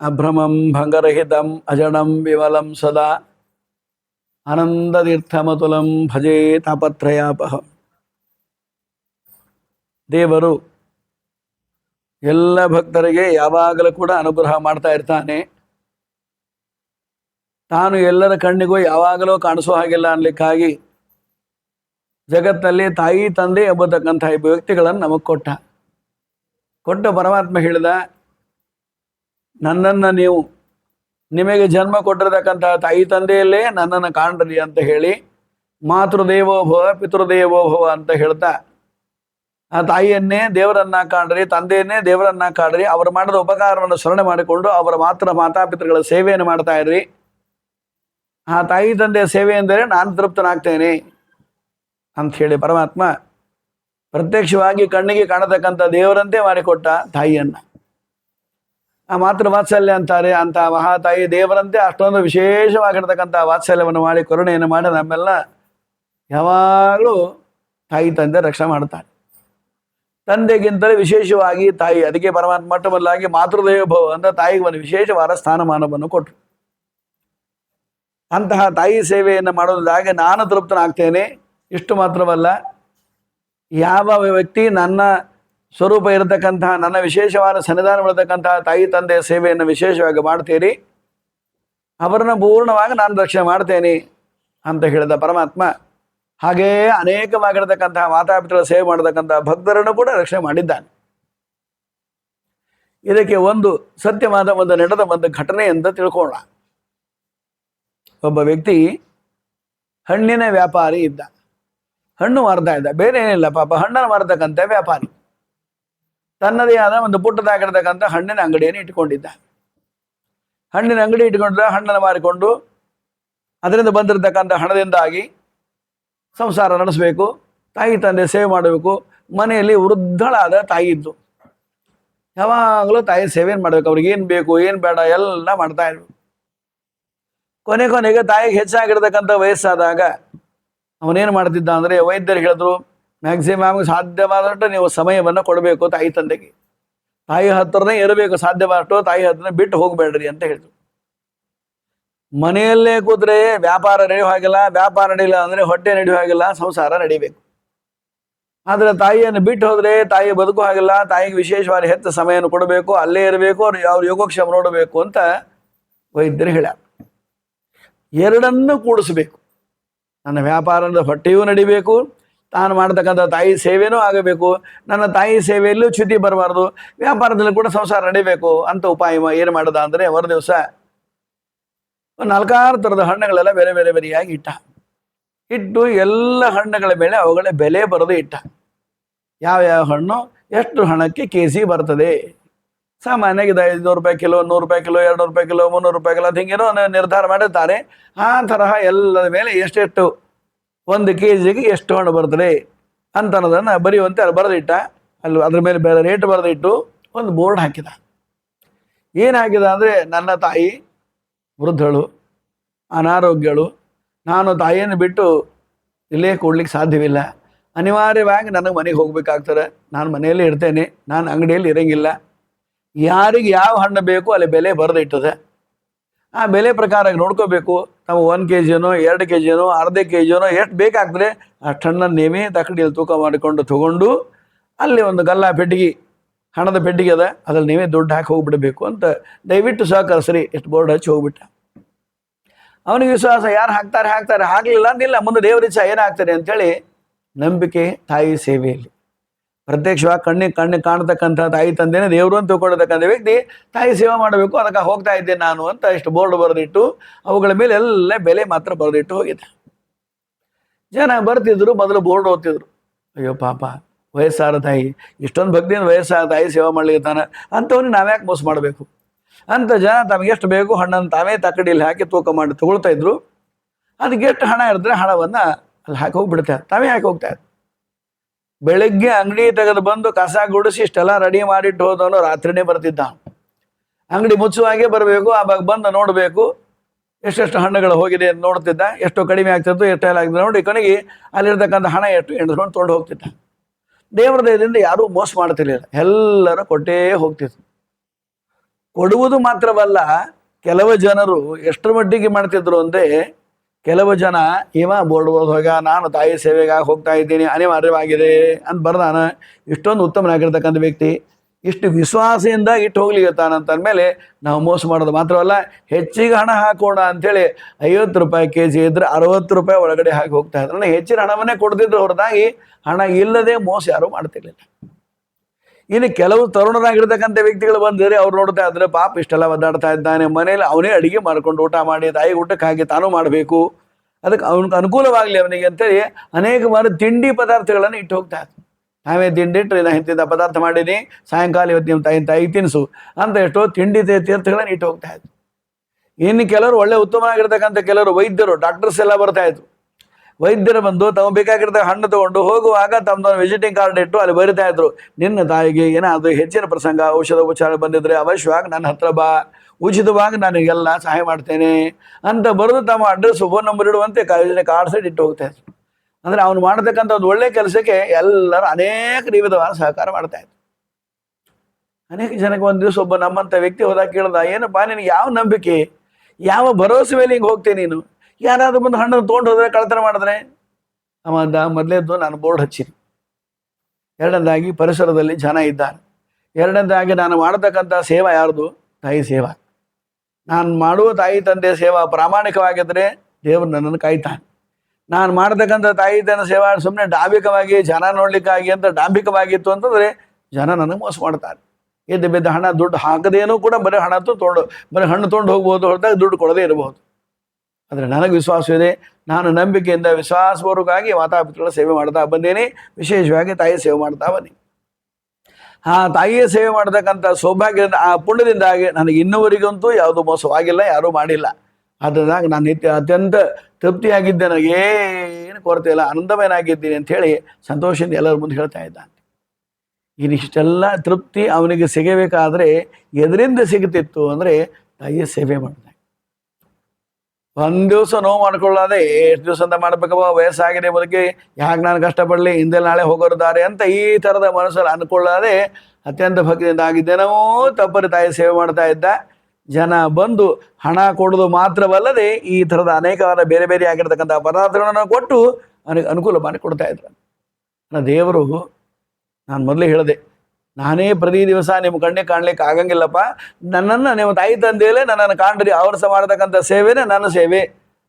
ಅಭ್ರಮಂ ಭಂಗರಹಿತಂ ಅಜಡಂ ವಿಮಲಂ ಸದಾ ಆನಂದತೀರ್ಥಮತುಲಂ ಭಜೇ ತಾಪತ್ರಯಾಪಹ ದೇವರು ಎಲ್ಲ ಭಕ್ತರಿಗೆ ಯಾವಾಗಲೂ ಕೂಡ ಅನುಗ್ರಹ ಮಾಡ್ತಾ ಇರ್ತಾನೆ. ತಾನು ಎಲ್ಲರ ಕಣ್ಣಿಗೂ ಯಾವಾಗಲೂ ಕಾಣಿಸೋ ಹಾಗಿಲ್ಲ ಅನ್ಲಿಕ್ಕಾಗಿ ಜಗತ್ತಲ್ಲಿ ತಾಯಿ, ತಂದೆ ಎಂಬತಕ್ಕಂಥ ಇಬ್ಬ ವ್ಯಕ್ತಿಗಳನ್ನು ನಮಗೆ ಕೊಟ್ಟ. ಕೊಟ್ಟ ಪರಮಾತ್ಮ ಹೇಳಿದ ನನ್ನನ್ನು ನೀವು ನಿಮಗೆ ಜನ್ಮ ಕೊಟ್ಟಿರತಕ್ಕಂತಹ ತಾಯಿ ತಂದೆಯಲ್ಲೇ ನನ್ನನ್ನು ಕಾಣ್ರಿ ಅಂತ ಹೇಳಿ ಮಾತೃದೇವೋಭವ ಪಿತೃದೇವೋಭವ ಅಂತ ಹೇಳ್ತಾ, ಆ ತಾಯಿಯನ್ನೇ ದೇವರನ್ನ ಕಾಣ್ರಿ, ತಂದೆಯನ್ನೇ ದೇವರನ್ನ ಕಾಣ್ರಿ, ಅವರು ಮಾಡಿದ ಉಪಕಾರವನ್ನು ಸ್ಮರಣೆ ಮಾಡಿಕೊಂಡು ಅವರ ಮಾತ್ರ ಮಾತಾಪಿತೃಗಳ ಸೇವೆಯನ್ನು ಮಾಡ್ತಾ ಇರ್ರಿ ಆ ತಾಯಿ ತಂದೆಯ ಸೇವೆ ಎಂದರೆ ನಾನು ತೃಪ್ತನಾಗ್ತೇನೆ ಅಂತ ಹೇಳಿ ಪರಮಾತ್ಮ ಪ್ರತ್ಯಕ್ಷವಾಗಿ ಕಣ್ಣಿಗೆ ಕಾಣತಕ್ಕಂಥ ದೇವರಂತೆ ಮಾಡಿಕೊಟ್ಟ ತಾಯಿಯನ್ನ. ಆ ಮಾತೃ ವಾತ್ಸಲ್ಯ ಅಂತಾರೆ ಅಂತ ಮಹಾತಾಯಿ ದೇವರಂತೆ ಅಷ್ಟೊಂದು ವಿಶೇಷವಾಗಿರ್ತಕ್ಕಂಥ ವಾತ್ಸಲ್ಯವನ್ನು ಮಾಡಿ ಕರುಣೆಯನ್ನು ಮಾಡಿ ನಮ್ಮೆಲ್ಲ ಯಾವಾಗಲೂ ತಾಯಿ ತಂದೆ ರಕ್ಷಣೆ ಮಾಡುತ್ತಾರೆ. ತಂದೆಗಿಂತಲೇ ವಿಶೇಷವಾಗಿ ತಾಯಿ, ಅದಕ್ಕೆ ಪರಮಾತ್ಮ ಮಟ್ಟಮಲ್ಲಾಗಿ ಮಾತೃದೇವ ಭವ ಅಂತ ತಾಯಿಗೆ ಒಂದು ವಿಶೇಷವಾದ ಸ್ಥಾನಮಾನವನ್ನು ಕೊಟ್ಟರು ಅಂತಹ ತಾಯಿ ಸೇವೆಯನ್ನು ಮಾಡೋದಾಗಿ ನಾನು ತೃಪ್ತನಾಗ್ತೇನೆ. ಇಷ್ಟು ಮಾತ್ರವಲ್ಲ, ಯಾವ ವ್ಯಕ್ತಿ ನನ್ನ ಸ್ವರೂಪ ಇರತಕ್ಕಂತಹ ನನ್ನ ವಿಶೇಷವಾದ ಸನ್ನಿಧಾನ ತಾಯಿ ತಂದೆಯ ಸೇವೆಯನ್ನು ವಿಶೇಷವಾಗಿ ಮಾಡ್ತೀರಿ. ಅವರನ್ನು ಪೂರ್ಣವಾಗಿ ನಾನು ರಕ್ಷಣೆ ಮಾಡ್ತೇನೆ ಅಂತ ಹೇಳಿದ ಪರಮಾತ್ಮ ಹಾಗೆಯೇ ಅನೇಕವಾಗಿರತಕ್ಕಂತಹ ಮಾತಾಪಿತರ ಸೇವೆ ಮಾಡತಕ್ಕಂತಹ ಭಕ್ತರನ್ನು ಕೂಡ ರಕ್ಷಣೆ ಮಾಡಿದ್ದಾನೆ. ಇದಕ್ಕೆ ಒಂದು ಸತ್ಯವಾದ ಒಂದು ನಡೆದ ಒಂದು ಘಟನೆ ಅಂತ ತಿಳ್ಕೊಳ್ಳೋಣ. ಒಬ್ಬ ವ್ಯಕ್ತಿ ಹಣ್ಣಿನ ವ್ಯಾಪಾರಿ ಇದ್ದ. ಹಣ್ಣು ಮಾರ್ತಾ ಇದ್ದ. ಬೇರೆ ಏನಿಲ್ಲ ಪಾಪ, ಹಣ್ಣನ್ನು ಮಾರತಕ್ಕಂಥ ವ್ಯಾಪಾರಿ. ತನ್ನದೇ ಆದ ಒಂದು ಪುಟ್ಟದಾಗಿರ್ತಕ್ಕಂಥ ಹಣ್ಣಿನ ಅಂಗಡಿಯನ್ನು ಇಟ್ಕೊಂಡಿದ್ದ ಹಣ್ಣಿನ ಅಂಗಡಿ ಇಟ್ಕೊಂಡಿದ್ದ, ಹಣ್ಣನ್ನು ಮಾರಿಕೊಂಡು ಅದರಿಂದ ಬಂದಿರತಕ್ಕಂಥ ಹಣದಿಂದಾಗಿ ಸಂಸಾರ ನಡೆಸಬೇಕು, ತಾಯಿ ತಂದೆ ಸೇವೆ ಮಾಡಬೇಕು, ಮನೆಯಲ್ಲಿ ವೃದ್ಧಳಾದ ತಾಯಿ ಇದ್ದು ಯಾವಾಗಲೂ ತಾಯಿ ಸೇವೆಯನ್ನು ಮಾಡಬೇಕು? ಅವ್ರಿಗೆ ಏನು ಬೇಕು, ಏನು ಬೇಡ, ಎಲ್ಲ ಮಾಡ್ತಾ ಇರ್ಬೇಕು ಕೊನೆ ಕೊನೆಗೆ ತಾಯಿಗೆ ಹೆಚ್ಚಾಗಿರ್ತಕ್ಕಂಥ ವಯಸ್ಸಾದಾಗ ಅವನೇನು ಮಾಡ್ತಿದ್ದ ಅಂದರೆ ವೈದ್ಯರು ಹೇಳಿದ್ರು ಮ್ಯಾಕ್ಸಿಮಮ್ ಸಾಧ್ಯವಾದಷ್ಟು ನೀವು ಸಮಯವನ್ನು ಕೊಡಬೇಕು ತಾಯಿ ತಂದೆಗೆ. ತಾಯಿ ಹತ್ರನೇ ಇರಬೇಕು, ಸಾಧ್ಯವಾದಷ್ಟು ತಾಯಿ ಹತ್ರನೇ ಬಿಟ್ಟು ಹೋಗಬೇಡ್ರಿ ಅಂತ ಹೇಳಿದ್ರು. ಮನೆಯಲ್ಲೇ ಕೂತ್ರೆ ವ್ಯಾಪಾರ ನಡೆಯುವ ಹಾಗಿಲ್ಲ, ವ್ಯಾಪಾರ ನಡೆಯಿಲ್ಲ ಅಂದರೆ ಹೊಟ್ಟೆ ನಡೆಯುವ ಹಾಗಿಲ್ಲ, ಸಂಸಾರ ನಡಿಬೇಕು. ಆದರೆ ತಾಯಿಯನ್ನು ಬಿಟ್ಟು ಹೋದ್ರೆ ತಾಯಿ ಬದುಕು ಹಾಗಿಲ್ಲ, ತಾಯಿಗೆ ವಿಶೇಷವಾಗಿ ಹೆಚ್ಚು ಸಮಯವನ್ನು ಕೊಡಬೇಕು, ಅಲ್ಲೇ ಇರಬೇಕು, ಅವ್ರು ಅವ್ರ ಯೋಗಕ್ಷೇಮ ನೋಡಬೇಕು ಅಂತ ವೈದ್ಯರು ಹೇಳ್ಯಾರ. ಎರಡನ್ನೂ ಕೂಡಿಸ್ಬೇಕು. ನನ್ನ ವ್ಯಾಪಾರದ ಹೊಟ್ಟೆಯೂ ನಡಿಬೇಕು ತಾನು ಮಾಡತಕ್ಕಂಥ ತಾಯಿ ಸೇವೆನೂ ಆಗಬೇಕು. ನನ್ನ ತಾಯಿ ಸೇವೆಯಲ್ಲೂ ಚ್ಯುತಿ ಬರಬಾರ್ದು. ವ್ಯಾಪಾರದಲ್ಲಿ ಕೂಡ ಸಂಸಾರ ನಡಿಬೇಕು ಅಂತ ಉಪಾಯ ಏನು ಮಾಡದ ಅಂದರೆ ಹೊರ ದಿವಸ ನಾಲ್ಕಾರು ಥರದ ಹಣ್ಣುಗಳೆಲ್ಲ ಬೇರೆ ಬೇರೆ ಬೇರೆಯಾಗಿ ಇಟ್ಟ. ಇಟ್ಟು ಎಲ್ಲ ಹಣ್ಣುಗಳ ಮೇಲೆ ಅವುಗಳ ಬೆಲೆ ಬರೆದು ಇಟ್ಟ. ಯಾವ ಹಣ್ಣು ಎಷ್ಟು ಹಣಕ್ಕೆ ಕೆ ಜಿ ಬರ್ತದೆ. ಸಾಮಾನ್ಯವಾಗಿ ಇದು ಐದುನೂರು ರೂಪಾಯಿ ಕಿಲೋ, ನೂರು ರೂಪಾಯಿ ಕಿಲೋ ಎರಡು ರೂಪಾಯಿ ಕಿಲೋ, ಮುನ್ನೂರು ರೂಪಾಯಿ ಕಿಲೋ ಅದು ಹಿಂಗೇನೋ ನಿರ್ಧಾರ ಮಾಡಿರ್ತಾರೆ. ಆ ತರಹ ಎಲ್ಲದ ಮೇಲೆ ಎಷ್ಟೆಷ್ಟು ಒಂದು ಕೆ ಜಿಗೆ ಎಷ್ಟು ಹಣ ಬರ್ತದೆ ಅಂತ ಅನ್ನೋದನ್ನು ಬರೆಯುವಂತೆ ಅಲ್ಲಿ ಬರೆದಿಟ್ಟ. ಅಲ್ಲಿ ಅದ್ರ ಮೇಲೆ ಬೇರೆ ರೇಟ್ ಬರೆದಿಟ್ಟು ಒಂದು ಬೋರ್ಡ್ ಹಾಕಿದ. ಏನು ಹಾಕಿದ ಅಂದರೆ ನನ್ನ ತಾಯಿ ವೃದ್ಧಳು, ಅನಾರೋಗ್ಯಳು, ನಾನು ತಾಯಿಯನ್ನು ಬಿಟ್ಟು ಇಲ್ಲೇ ಕೊಡ್ಲಿಕ್ಕೆ ಸಾಧ್ಯವಿಲ್ಲ. ಅನಿವಾರ್ಯವಾಗಿ ನನಗೆ ಮನೆಗೆ ಹೋಗ್ಬೇಕಾಗ್ತದೆ. ನಾನು ಮನೆಯಲ್ಲೇ ಇರ್ತೇನೆ. ನಾನು ಅಂಗಡಿಯಲ್ಲಿ ಇರೋಂಗಿಲ್ಲ. ಯಾರಿಗೆ ಯಾವ ಹಣ್ಣು ಬೇಕು ಅಲ್ಲಿ ಬೆಲೆ ಬರೆದಿಟ್ಟದೆ ಆ ಬೆಲೆ ಪ್ರಕಾರ ನೋಡ್ಕೋಬೇಕು. ನಾವು ಒನ್ ಕೆ ಜಿನೋ ಎರಡು ಕೆ ಜಿನೋ ಅರ್ಧ ಕೆ ಜಿನೋ ಎಷ್ಟು ಬೇಕಾಗ್ತದೆ ಅಷ್ಟು ಹಣ್ಣನ್ನು ನೇಮಿ ತಕಡಿಯಲ್ಲಿ ತೂಕ ಮಾಡಿಕೊಂಡು ತಗೊಂಡು, ಅಲ್ಲಿ ಒಂದು ಗಲ್ಲ ಪೆಟ್ಟಿಗೆ, ಹಣದ ಪೆಟ್ಟಿಗೆ ಅದ, ಅದ್ರಲ್ಲಿ ನೀವೇ ದುಡ್ಡು ಹಾಕಿ ಹೋಗ್ಬಿಡಬೇಕು ಅಂತ ದಯವಿಟ್ಟು ಸಹಕರಿಸ್ರಿ ಎಷ್ಟು ಬೋರ್ಡ್ ಹಚ್ಚಿ ಹೋಗ್ಬಿಟ್ಟ. ಅವನಿಗೆ ವಿಶ್ವಾಸ, ಯಾರು ಹಾಕ್ತಾರೆ ಹಾಕ್ತಾರೆ, ಹಾಕಲಿಲ್ಲ ಅಂದಿಲ್ಲ, ಮುಂದೆ ದೇವರಿಚ್ಛ ಇಚ್ಛೆ ಏನಾಗ್ತದೆ ಅಂತೇಳಿ ನಂಬಿಕೆ, ತಾಯಿ ಸೇವೆಯಲ್ಲಿ. ಪ್ರತ್ಯಕ್ಷವಾಗಿ ಕಣ್ಣಿಗೆ ಕಣ್ಣಿಗೆ ಕಾಣ್ತಕ್ಕಂಥ ತಾಯಿ ತಂದೆನೇ ದೇವರು ಅಂತ ತಿಳ್ಕೊಂಡಿರ್ತಕ್ಕಂಥ ವ್ಯಕ್ತಿ ತಾಯಿ ಸೇವೆ ಮಾಡಬೇಕು, ಅದಕ್ಕೆ ಹೋಗ್ತಾ ಇದ್ದೆ ನಾನು ಅಂತ ಇಷ್ಟು ಬೋರ್ಡ್ ಬರೆದಿಟ್ಟು ಅವುಗಳ ಮೇಲೆ ಎಲ್ಲ ಬೆಲೆ ಮಾತ್ರ ಬರೆದಿಟ್ಟು ಹೋಗಿದ್ದೆ. ಜನ ಬರ್ತಿದ್ರು, ಮೊದಲು ಬೋರ್ಡ್ ಓದ್ತಿದ್ರು. ಅಯ್ಯೋ ಪಾಪ, ವಯಸ್ಸಾದ ತಾಯಿ, ಇಷ್ಟೊಂದು ಭಕ್ತಿಯಿಂದ ವಯಸ್ಸಾದ ತಾಯಿ ಸೇವೆ ಮಾಡ್ಲಿಕ್ಕೆ ತಾನೆ ಅಂಥವ್ನಿಗೆ ನಾವ್ಯಾಕೆ ಮೋಸ ಮಾಡಬೇಕು? ಅಂತ ಜನ ತಮಗೆ ಎಷ್ಟು ಬೇಕು, ಹಣ್ಣನ್ನು ತಾವೇ ತಕ್ಕಡಿಯಲ್ಲಿ ಹಾಕಿ ತೂಕ ಮಾಡಿ ತಗೊಳ್ತಾ ಇದ್ರು. ಅದಕ್ಕೆ ಎಷ್ಟು ಹಣ ಇರಿದ್ರೆ ಹಣವನ್ನು ಅಲ್ಲಿ ಹಾಕಿ ಹೋಗ್ಬಿಡ್ತಾರೆ ತಾವೇ ಹಾಕಿ ಹೋಗ್ತಾರೆ ಬೆಳಗ್ಗೆ ಅಂಗಡಿ ತೆಗೆದು ಬಂದು ಕಸ ಗುಡಿಸಿ ಇಷ್ಟೆಲ್ಲ ರೆಡಿ ಮಾಡಿಟ್ಟು ಹೋದವನು ರಾತ್ರಿನೇ ಬರ್ತಿದ್ದ ಅಂಗಡಿ ಮುಚ್ಚುವಾಗೆ ಬರಬೇಕು ಆವಾಗ ಬಂದು ನೋಡಬೇಕು. ಎಷ್ಟೆಷ್ಟು ಹಣ್ಣುಗಳು ಹೋಗಿದೆ ಅಂತ ನೋಡ್ತಿದ್ದ, ಎಷ್ಟು ಕಡಿಮೆ ಆಗ್ತಿತ್ತು ಎಷ್ಟೆಲ್ಲ ಆಗ್ತದೆ ನೋಡಿ, ಕೊನೆಗೆ ಅಲ್ಲಿರ್ತಕ್ಕಂಥ ಹಣ ಎಷ್ಟು ಎಣಿಸ್ಕೊಂಡು ತೊಗೊಂಡು ಹೋಗ್ತಿದ್ದ. ದೇವರ ದಯದಿಂದ ಯಾರೂ ಮೋಸ ಮಾಡ್ತಿರ್ಲಿಲ್ಲ. ಎಲ್ಲರೂ ಕೊಟ್ಟೇ ಹೋಗ್ತಿತ್ತು ಕೊಡುವುದು ಮಾತ್ರವಲ್ಲ, ಕೆಲವು ಜನರು ಎಷ್ಟರ ಮಟ್ಟಿಗೆ ಮಾಡ್ತಿದ್ರು ಅಂದ್ರೆ ಕೆಲವು ಜನ ಇವ ಬೋರ್ಡ್ ಹೋಗ, ನಾನು ತಾಯಿ ಸೇವೆಗಾಗಿ ಹೋಗ್ತಾ ಇದ್ದೀನಿ, ಅನಿವಾರ್ಯವಾಗಿದೆ ಅಂತ ಬರ್ದಾನ. ಇಷ್ಟೊಂದು ಉತ್ತಮನಾಗಿರ್ತಕ್ಕಂಥ ವ್ಯಕ್ತಿ, ಇಷ್ಟು ವಿಶ್ವಾಸದಿಂದ ಇಟ್ಟು ಹೋಗ್ಲಿಕ್ಕೆ ಮೇಲೆ ನಾವು ಮೋಸ ಮಾಡೋದು ಮಾತ್ರವಲ್ಲ, ಹೆಚ್ಚಿಗೆ ಹಣ ಹಾಕೋಣ ಅಂಥೇಳಿ ಐವತ್ತು ರೂಪಾಯಿ ಕೆ ಜಿ ಇದ್ರೆ ಅರವತ್ತು ರೂಪಾಯಿ ಒಳಗಡೆ ಹಾಕಿ ಹೋಗ್ತಾ ಇದ್ರು. ಹೆಚ್ಚಿನ ಹಣವನ್ನೇ ಕೊಡ್ತಿದ್ರು ಹೊರತಾಗಿ ಹಣ ಇಲ್ಲದೆ ಮೋಸ ಯಾರು ಮಾಡ್ತಿರ್ಲಿಲ್ಲ. ಇನ್ನು ಕೆಲವು ತರುಣರಾಗಿರ್ತಕ್ಕಂಥ ವ್ಯಕ್ತಿಗಳು ಬಂದರೆ ಅವ್ರು ನೋಡ್ತಾ ಇದ್ರೆ ಪಾಪ ಇಷ್ಟೆಲ್ಲ ಒದ್ದಾಡ್ತಾ ಇದ್ದಾನೆ. ಮನೇಲಿ ಅವನೇ ಅಡಿಗೆ ಮಾಡ್ಕೊಂಡು ಊಟ ಮಾಡಿ, ತಾಯಿ ಊಟಕ್ಕೆ ಹಾಕಿ ತಾನು ಮಾಡಬೇಕು. ಅದಕ್ಕೆ ಅವನಿಗೆ ಅನುಕೂಲವಾಗಲಿ ಅವನಿಗೆ ಅಂತೇಳಿ ಅನೇಕ ಬಾರಿ ತಿಂಡಿ ಪದಾರ್ಥಗಳನ್ನು ಇಟ್ಟು ಹೋಗ್ತಾ ಇದ್ರು ನಾವೇ ತಿಂಡಿ ಇಟ್ಟರೆ ನಾ ಇಂತಿಂಥ ಪದಾರ್ಥ ಮಾಡೀನಿ ಸಾಯಂಕಾಲ ಇವತ್ತು ನಿಮ್ಮ ತಾಯಿ ತಾಯಿ ತಿನಿಸು ಅಂತ ಎಷ್ಟೋ ತಿಂಡಿ ತೀರ್ಥಗಳನ್ನು ಇಟ್ಟು ಹೋಗ್ತಾ ಇನ್ನು ಕೆಲವರು ಒಳ್ಳೆ ಉತ್ತಮವಾಗಿರ್ತಕ್ಕಂಥ ಕೆಲವರು ವೈದ್ಯರು ಡಾಕ್ಟರ್ಸ್ ಎಲ್ಲ ಬರ್ತಾ ಇದ್ರು. ವೈದ್ಯರು ಬಂದು ತಮ್ಮ ಬೇಕಾಗಿರ್ತ ಹಣ್ಣು ತಗೊಂಡು ಹೋಗುವಾಗ ತಮ್ಮದೊಂದು ವಿಸಿಟಿಂಗ್ ಕಾರ್ಡ್ ಇಟ್ಟು ಅಲ್ಲಿ ಬರಿತಾ ಇದ್ರು. ನಿನ್ನ ತಾಯಿಗೆ ಏನಾದರೂ ಹೆಚ್ಚಿನ ಪ್ರಸಂಗ, ಔಷಧ ಉಪಚಾರ ಬಂದಿದ್ರೆ ಅವಶ್ಯವಾಗಿ ನನ್ನ ಹತ್ರ ಬಾ. ಉಚಿತವಾಗಿ ನನಗೆಲ್ಲ ಸಹಾಯ ಮಾಡ್ತೇನೆ ಅಂತ ಬರೆದು ತಮ್ಮ ಅಡ್ರೆಸ್ ಫೋನ್ ನಂಬರ್ ಇಡುವಂತೆ ಕಾರ್ಡ್ ಸೈಡ್ ಇಟ್ಟು ಹೋಗ್ತಾ ಇದ್ರು. ಅಂದ್ರೆ ಅವನು ಮಾಡತಕ್ಕಂಥ ಒಂದು ಒಳ್ಳೆ ಕೆಲಸಕ್ಕೆ ಎಲ್ಲರೂ ಅನೇಕ ವಿಧವಾದ ಸಹಕಾರ ಮಾಡ್ತಾ ಇದ್ರು. ಅನೇಕ ಜನಕ್ಕೆ ಒಂದು ದಿವಸ ಒಬ್ಬ ನಮ್ಮಂಥ ವ್ಯಕ್ತಿ ಹೋದಾಗ ಕೇಳ್ದ, ಏನಪ್ಪ ನಿನಗೆ ಯಾವ ನಂಬಿಕೆ? ಯಾವ ಭರವಸೆ ಮೇಲೆ ಹಿಂಗೆ ಹೋಗ್ತೇನೆ ನೀನು? ಯಾರಾದ್ರೂ ಬಂದು ಹಣ್ಣು ತೊಗೊಂಡು ಹೋದ್ರೆ ಕಳ್ತನ ಮಾಡಿದ್ರೆ? ಅವ ಮೊದಲೇದ್ದು ನಾನು ಬೋರ್ಡ್ ಹಚ್ಚಿನಿ ಎರಡನೇದಾಗಿ ಪರಿಸರದಲ್ಲಿ ಜನ ಇದ್ದಾರೆ. ಎರಡನೇದಾಗಿ ನಾನು ಮಾಡತಕ್ಕಂಥ ಸೇವಾ ಯಾರ್ದು? ತಾಯಿ ಸೇವಾ. ನಾನು ಮಾಡುವ ತಾಯಿ ತಂದೆ ಸೇವಾ ಪ್ರಾಮಾಣಿಕವಾಗಿದ್ದರೆ ದೇವರು ನನ್ನನ್ನು ಕಾಯ್ತಾನೆ. ನಾನು ಮಾಡತಕ್ಕಂಥ ತಾಯಿ ತಂದೆ ಸೇವಾ ಸುಮ್ಮನೆ ಡಾಂಬಿಕವಾಗಿ ಜನ ನೋಡ್ಲಿಕ್ಕಾಗಿ ಅಂತ ಡಾಂಬಿಕವಾಗಿತ್ತು ಅಂತಂದ್ರೆ ಜನ ನನಗೆ ಮೋಸ ಮಾಡ್ತಾರೆ. ಎದ್ದು ಬಿದ್ದ ಹಣ ದುಡ್ಡು ಹಾಕದೇನೂ ಕೂಡ ಬರೀ ಹಣ ತೊಗೊಂಡು, ಬರೀ ಹಣ್ಣು ತೊಗೊಂಡು ಹೋಗ್ಬೋದು ಹೊರತಾಗಿ ದುಡ್ಡು ಕೊಡದೇ ಇರಬಹುದು. ಆದರೆ ನನಗೆ ವಿಶ್ವಾಸವಿದೆ, ನಾನು ನಂಬಿಕೆಯಿಂದ ವಿಶ್ವಾಸಪೂರ್ವಕವಾಗಿ ಮಾತಾಪಿತೃಗಳ ಸೇವೆ ಮಾಡ್ತಾ ಬಂದೇನೆ, ವಿಶೇಷವಾಗಿ ತಾಯಿ ಸೇವೆ ಮಾಡ್ತಾ ಬನ್ನಿ ಆ ತಾಯಿಯ ಸೇವೆ ಮಾಡತಕ್ಕಂಥ ಸೌಭಾಗ್ಯದಿಂದ, ಆ ಪುಣ್ಯದಿಂದಾಗಿ ನನಗೆ ಇನ್ನುವರೆಗಂತೂ ಯಾವುದು ಮೋಸವಾಗಿಲ್ಲ, ಯಾರೂ ಮಾಡಿಲ್ಲ. ಅದರಿಂದ ನಾನು ನಿತ್ಯ ಅತ್ಯಂತ ತೃಪ್ತಿಯಾಗಿದ್ದೆ ನನಗೆ ಏನು ಕೊರತೆ ಇಲ್ಲ, ಆನಂದಮಯನಾಗಿದ್ದೀನಿ ಅಂತ ಹೇಳಿ ಸಂತೋಷದಿಂದ ಎಲ್ಲರ ಮುಂದೆ ಹೇಳ್ತಾ ಇದ್ದಾನೆ. ಇನ್ನಿಷ್ಟೆಲ್ಲ ತೃಪ್ತಿ ಅವನಿಗೆ ಸಿಗಬೇಕಾದ್ರೆ ಎದರಿಂದ ಸಿಗುತ್ತಿತ್ತು ಅಂದರೆ ತಾಯಿಯ ಸೇವೆ ಮಾಡಿದಾಗ ಒಂದ್ ದಿವಸ ನೋವು ಮಾಡ್ಕೊಳ್ಳದೆ ಎಷ್ಟು ದಿವಸ ಅಂತ ಮಾಡ್ಬೇಕಪ್ಪ ವಯಸ್ಸಾಗಿದೆ ಬದುಕಿ, ಯಾಕೆ ನಾನು ಕಷ್ಟಪಡಲಿ ಹಿಂದೆ ನಾಳೆ ಹೋಗೋರು ದಾರಿ ಅಂತ ಈ ಥರದ ಮನಸ್ಸಲ್ಲಿ ಅನ್ಕೊಳ್ಳಾದೆ ಅತ್ಯಂತ ಭಕ್ತಿಯಿಂದ ಆಗಿದ್ದೇನೋ ತಪ್ಪರಿ ತಾಯಿ ಸೇವೆ ಮಾಡ್ತಾ ಇದ್ದ. ಜನ ಬಂದು ಹಣ ಕೊಡೋದು ಮಾತ್ರವಲ್ಲದೆ ಈ ಥರದ ಅನೇಕವಾದ ಬೇರೆ ಬೇರೆ ಆಗಿರ್ತಕ್ಕಂಥ ಪದಾರ್ಥಗಳನ್ನು ಕೊಟ್ಟು ನನಗೆ ಅನುಕೂಲ ಮಾಡಿ ಕೊಡ್ತಾ ಇದ್ರು. ನನ್ನ ದೇವರು, ನಾನು ಮೊದಲೇ ಹೇಳಿದೆ ನಾನೇ ಪ್ರತಿ ದಿವಸ ನಿಮ್ಮ ಕಣ್ಣೆ ಕಾಣ್ಲಿಕ್ಕೆ ಆಗಂಗಿಲ್ಲಪ್ಪ. ನನ್ನನ್ನು ನಿಮ್ಮ ತಾಯಿ ತಂದೆಯಲ್ಲೇ ನನ್ನನ್ನು ಕಾಣ್ರಿ, ಅವ್ರು ಸಹ ಮಾಡತಕ್ಕಂಥ ಸೇವೆನೇ ನನ್ನ ಸೇವೆ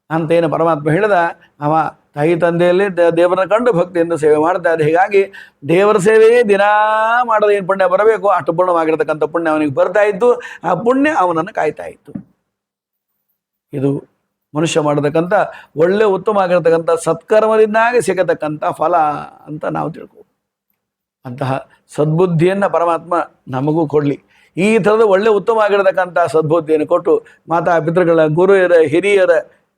ಅಂತ ಏನು ಪರಮಾತ್ಮ ಹೇಳಿದ. ಅವ ತಾಯಿ ತಂದೆಯಲ್ಲಿ ದೇವರನ್ನ ಕಂಡು ಭಕ್ತಿಯಿಂದ ಸೇವೆ ಮಾಡ್ತಾ ಇದ್ದ ಹೀಗಾಗಿ ದೇವರ ಸೇವೆಯೇ ದಿನಾ ಮಾಡೋದು ಏನು ಪುಣ್ಯ ಬರಬೇಕು? ಅಷ್ಟು ಪೂರ್ಣವಾಗಿರ್ತಕ್ಕಂಥ ಪುಣ್ಯ ಅವನಿಗೆ ಬರ್ತಾ ಇತ್ತು. ಆ ಪುಣ್ಯ ಅವನನ್ನು ಕಾಯ್ತಾ ಇತ್ತು. ಇದು ಮನುಷ್ಯ ಮಾಡತಕ್ಕಂಥ ಒಳ್ಳೆ ಉತ್ತಮ ಆಗಿರ್ತಕ್ಕಂಥ ಸತ್ಕರ್ಮದಿಂದಾಗಿ ಸಿಗತಕ್ಕಂಥ ಫಲ ಅಂತ ನಾವು ತಿಳ್ಕೋ ಅಂತಹ ಸದ್ಬುದ್ಧಿಯನ್ನು ಪರಮಾತ್ಮ ನಮಗೂ ಕೊಡಲಿ. ಈ ಥರದ ಒಳ್ಳೆ ಉತ್ತಮ ಆಗಿರತಕ್ಕಂಥ ಸದ್ಬುದ್ಧಿಯನ್ನು ಕೊಟ್ಟು ಮಾತಾ ಪಿತೃಗಳ ಗುರುಯರ, ಹಿರಿಯರ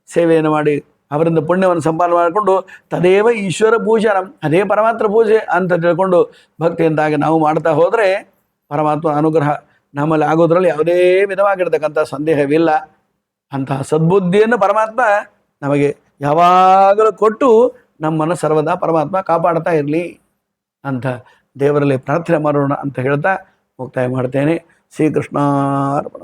ಸೇವೆಯನ್ನು ಮಾಡಿ ಅವರಿಂದ ಪುಣ್ಯವನ್ನು ಸಂಪಾದನೆ ಮಾಡಿಕೊಂಡು ತದೇವ ಈಶ್ವರ ಪೂಜನ, ಅದೇ ಪರಮಾತ್ಮ ಪೂಜೆ ಅಂತ ತಿಳ್ಕೊಂಡು ಭಕ್ತಿಯಿಂದಾಗಿ ನಾವು ಮಾಡ್ತಾ ಹೋದರೆ ಪರಮಾತ್ಮ ಅನುಗ್ರಹ ನಮ್ಮಲ್ಲಿ ಆಗೋದ್ರಲ್ಲಿ ಯಾವುದೇ ವಿಧವಾಗಿರ್ತಕ್ಕಂಥ ಸಂದೇಹವಿಲ್ಲ. ಅಂತಹ ಸದ್ಬುದ್ಧಿಯನ್ನು ಪರಮಾತ್ಮ ನಮಗೆ ಯಾವಾಗಲೂ ಕೊಟ್ಟು ನಮ್ಮನ್ನು ಸರ್ವದಾ ಪರಮಾತ್ಮ ಕಾಪಾಡ್ತಾ ಇರಲಿ ಅಂತ ದೇವರಲ್ಲಿ ಪ್ರಾರ್ಥನೆ ಮಾಡೋಣ ಅಂತ ಹೇಳ್ತಾ ಮುಕ್ತಾಯ ಮಾಡ್ತೇನೆ. ಶ್ರೀಕೃಷ್ಣಾರ್ಪಣ